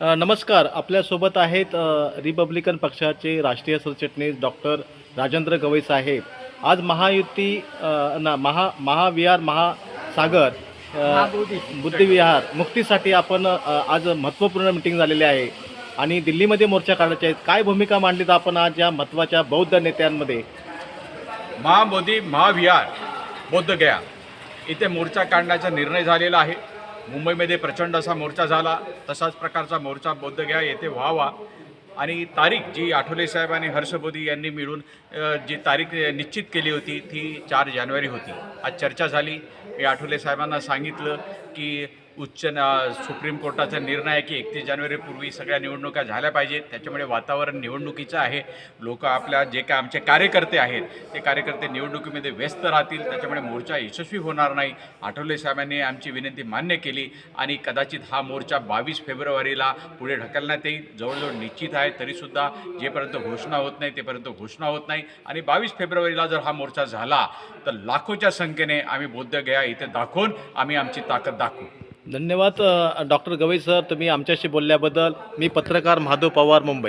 नमस्कार. आपल्यासोबत आहेत रिपब्लिकन पक्षाचे राष्ट्रीय सरचिटणीस डॉक्टर राजेंद्र गवई साहेब. आज महायुती ना महा महाविहार महासागर बुद्धिविहार मुक्तीसाठी आपण आज महत्त्वपूर्ण मिटिंग झालेली आहे. आणि दिल्लीमध्ये मोर्चा काढायचे आहेत. काय भूमिका मांडलीत आपण आज या महत्त्वाच्या बौद्ध नेत्यांमध्ये? महामोदी महाविहार बौद्धगया इथे मोर्चा काढण्याचा निर्णय झालेला आहे. मुंबईमध्ये प्रचंड असा मोर्चा झाला. तसाच प्रकारचा मोर्चा बोद्धगया येथे व्हावा. आणि तारीख जी आठवले साहेब आणि हर्षबोधी यांनी मिळून जी तारीख निश्चित केली होती ती चार जानेवारी होती. आज चर्चा झाली. मी आठवले साहेबांना सांगितलं की उच्च सुप्रीम कोर्टाचा निर्णय आहे की एकतीस जानेवारीपूर्वी सगळ्या निवडणुका झाल्या पाहिजेत. त्याच्यामुळे वातावरण निवडणुकीचं आहे. लोक आपल्या जे काय आमचे कार्यकर्ते आहेत ते कार्यकर्ते निवडणुकीमध्ये व्यस्त राहतील. त्याच्यामुळे मोर्चा यशस्वी होणार नाही. आठवले साहेबांनी आमची विनंती मान्य केली. आणि कदाचित हा मोर्चा बावीस फेब्रुवारीला पुढे ढकलण्यात येईल. जवळजवळ निश्चित आहे. तरीसुद्धा जेपर्यंत घोषणा होत नाही तेपर्यंत घोषणा होत नाही. आणि बावीस फेब्रुवारीला जर हा मोर्चा झाला तर लाखोच्या संख्येने आम्ही बौद्ध गया इथे दाखवून आम्ही आमची ताकद दाखवू. धन्यवाद डॉक्टर गवई सर तुम्ही आमच्याशी बोलल्याबद्दल. मी पत्रकार महादेव पवार मुंबई.